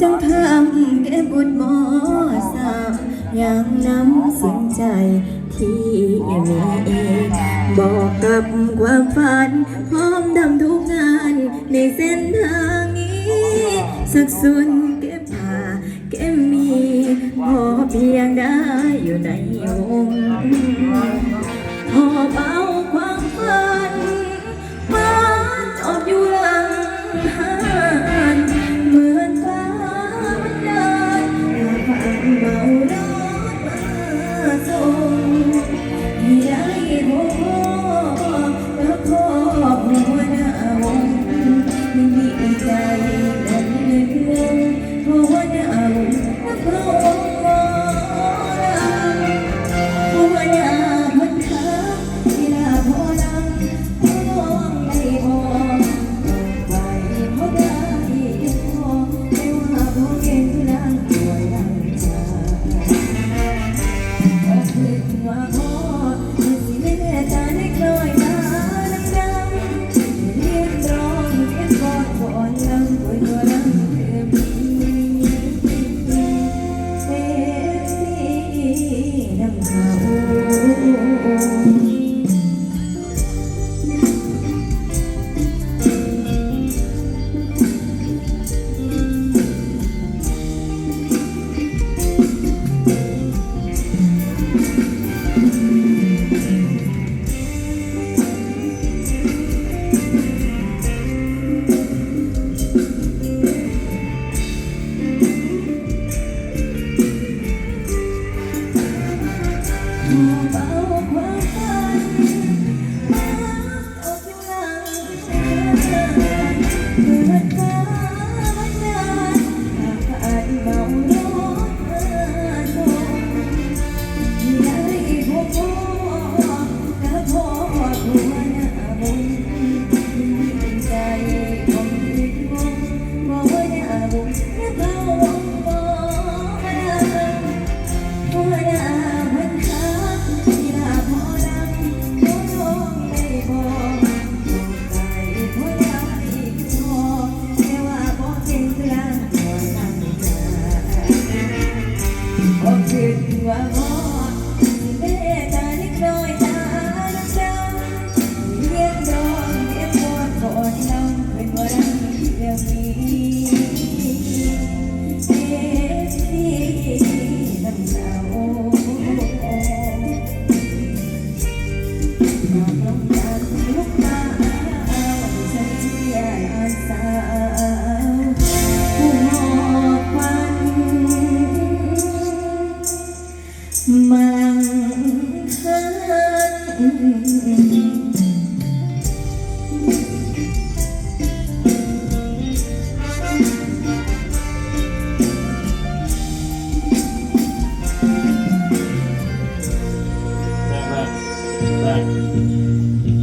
จังพำแก้บทหมอสามยังน้ำสิ่งใจที่มีบอกกับความฝัน พร้อมดำทุกงานในเส้นทางนี้ สักส่วนเก็บผ้าเก็บมีพอเพียงได้อยู่ในวงหอเอาความฝัน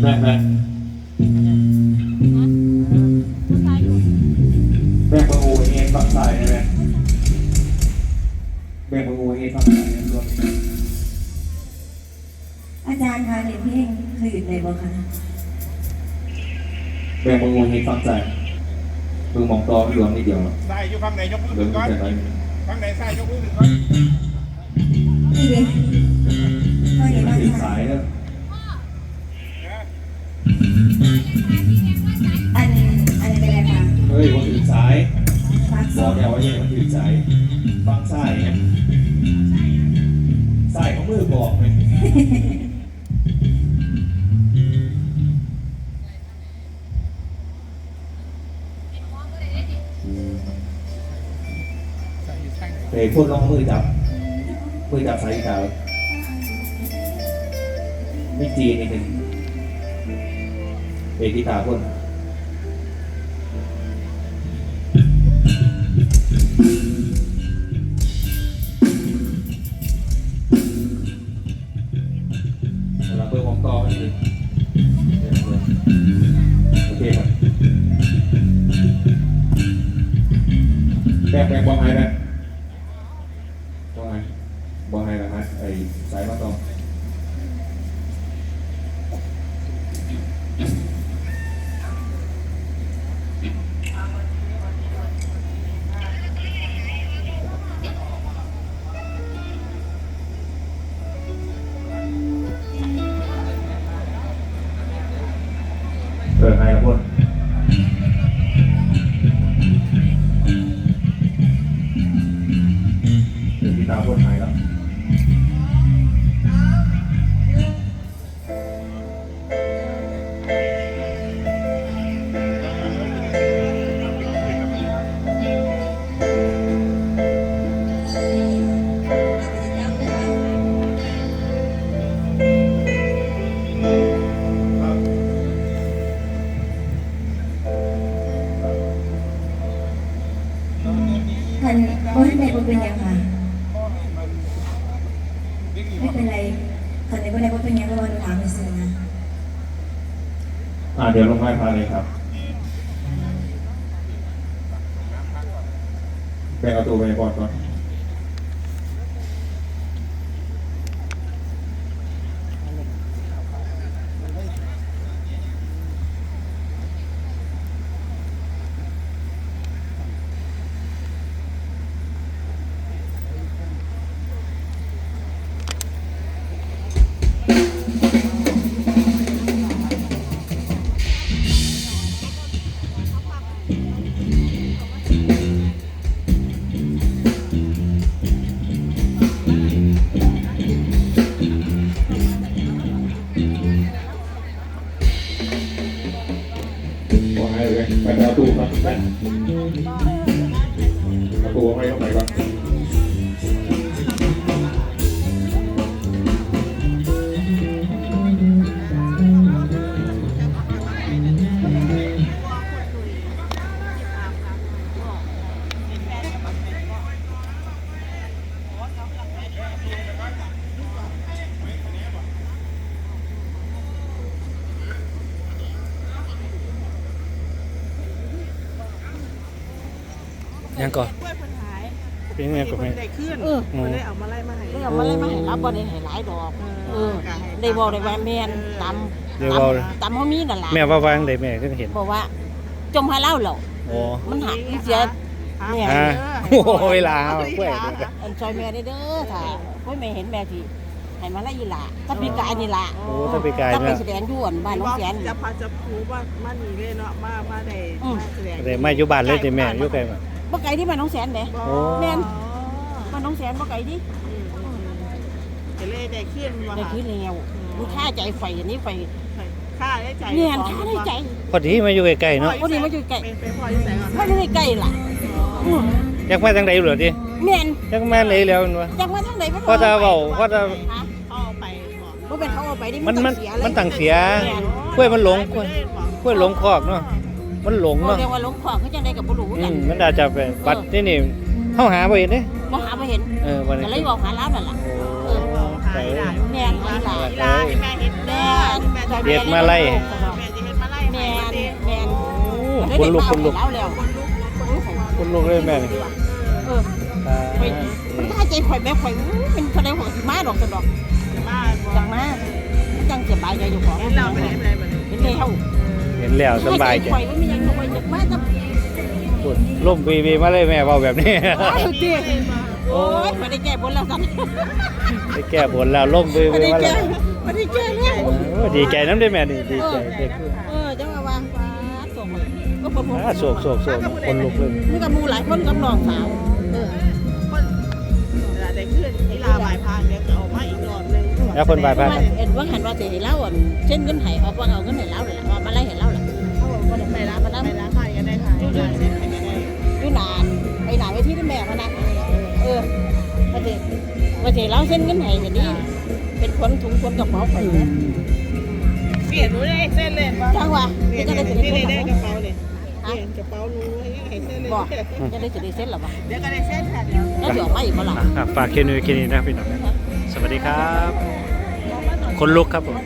ม่แม่แม่แม่แม่ประงูเองฝักใส่ไหมแม่ประงูเองฝักใส่รวมอาจารย์คะเรียนเพลงคลื่นเลยบ่คะแม่ประงูเองฝักใส่เพิ่งมองตอรวมนิดเดียวใส่อยู่ฝั่งไหนยกมือเริ่ขึ้มนก่อนแต่ไหนฝั่งไหนใส่ยกมือขึ้นก่อนนี่เลยก็เดี๋ยวมาถึงถาสามยแล้ว อันอันเป็นอะไรคะเฮ้ยวันถึงสายฟักบซออกแล้วว่าเนี่ยมันถึงสายฟังสายสายของมือบอกไหมใส่อยู่ข้างไหนเฮ้ยพูดลองมือจับ มือจับสายขาวไม่จีนิดนึง เอกที่ตาพ่นเราเปิดวงกอมันเลยโอเคครับแบกแบกบอลไฮแบกบอลไฮบอลไฮนะฮะไอ้สายมาตอ I want. อ้ยในบ่เป็นหยังค่ะไม่เป็นไรคันในบ่ได้บ่เป็นหยังเพราะว่าหนูถามไปซื้อนะอ่าเดี๋ยวลงไม้พาเลยครับไปเอาตัวไปบอดก่อน วางให้เลยไปเอาตู้ครับไปเอาตู้ให้เข้าไปก่อน ยังก่อนกล้วยเพิ่นหายเป็นยังไงก่อนแม่ได้ขึ้นเออ เพิ่นเลยเอามาไล่มาให้ได้เอามาเลยมาให้รับบ่ได้ให้หลายดอก เออได้บอกได้ว่าแม่นตำเดี๋ยวเว้าเลยตำเฮามีนั่นล่ะแม่ว่าวางได้แม่เพิ่งเห็นบอกว่า จมหาเล่าแล้วโอ้มันหักมันเสียแม่อ่าโอ้โหเวลาเอากล้วย อันซอยแม่ได้เด้อถ้าโอ้ยแม่เห็นแม่ที่ให้มาละอีหล่ะถ้าปีกายนี่ล่ะโอ้ถ้าไปไกลถ้าไปแม่แสดงอยู่อั่นบ้านน้องแสน จะพาจะพูว่ามานี่เลยเนาะมามาได้อืม มาแสดงได้มาอยู่บ้านเลยติแม่อยู่ไกลมา บ่ไกลที่บ้านน้องแสนเด้ โอ้ แม่น บ้านน้องแสนบ่ไกลดิจะเลยได้ขึ้นว่าได้คือแล้วมันค่าใจไฟอันนี้ไฟค่าได้ใจแม่นค่าได้ใจ พอดีมาอยู่ใกล้ๆเนาะพอดีมาอยู่ใกล้ เป็นพ่ออยู่ไหนก่อนไม่ได้ใกล้ล่ะอืออยากมาทางใดเหรอติแม่นอยากมาเลยแล้ววะจักมาทางไหนบ่พอจะเว้าพอจะ ฮะเอาไปบอกบ่เป็นเขาเอาไปดิมันมันต้องเสียเลยมันต่างเสียกล้วยมันหลงกล้วย กล้วยหลงคอกเนาะ มันหลงบ่เนาะเรียกว่าหลงขวางคือจังได๋ก็บ่รู้อืกันมมันอาจจะเป็นบัตรนี่นี่เฮาหาบ่เห็นเด้บ่หาบ่เห็นเออวันก็นี้เลยบอกหาร้านนั่นล่ะโอ้หายได้แม่นหาหลานลาให้แม่เห็นแม่แม่เด็ดมาไล่ แม่จะเห็นมาไล่แม่นแม่แม่นคนลุกคนลุกแล้วแล้วคนลุกเลยแม่นี่เอออ่าไปมันถ้าใจข่อยแม่ข่อยอู้เป็นแสดงว่าสิมาดอกซะดอกมาจังมาจังสบายใจอยู่ของเห็นเราไปไหนไปไหนไปไหนเห็นแล้วเห็ นแล้วสบายใจข่อยบ่มีหยังข่อยจักมาแต่สุดล่มวีวีมาเลยแม่เว้าแบบนี้อ้าวติโอ้ยบ่ได้แก้บนแล้วซั่นได้แก้บนแล้วล่มวีบ่วีได้มาแก้แล้วบ่ได้แก้แล้ว เออดีใจน้ำได้แม่นี่ดีใจเด็กเออจังว่าว่าฟ้าส่งมาก็บ่บ่อ่าโศกโศกโศกคนลุกเลยนี่กับหมูหลายคนกับน้องสาว เออคนเวลาได้ขึ้นเวลาบายพานเดี๋ยวเอามาอีกรอบนึง แล้วคนบายเพพาราะว่าเอ็นว่าหันว่าสิให้เล่าอะเช่นเงินไห้ออกว่าเอาเงินให้เล่าเลยล่ะว่ามาไล่ให้เล่าล่ะ ไปร้านไปร้านไปร้านขายกันได้ค่ะร้านาด้อยู่นานไปหนาไปที่ที่แม่มานะเออว่าสิว่าสิเล่าเส้นเงินไห้กันนี่เป็นคนถุงคนกระเป๋าไปนะเปลี่ยนหนูได้เส้นเลยจังว่าเปลี่ยนจะได้สิที่ได้กระเป๋าเลยเปลี่ยนกระเป๋าหนูให้เส้นเลยบอกจะได้สิได้เส้นหรอวะเดี๋ยวก็ได้เส้นค่ะเดี๋ยวแล้วเดี๋ยวมาอีกเมื่อไหร่ฝากเคนิวเคนีนะพี่น้องสวัสดีครับ คนลุกครับผม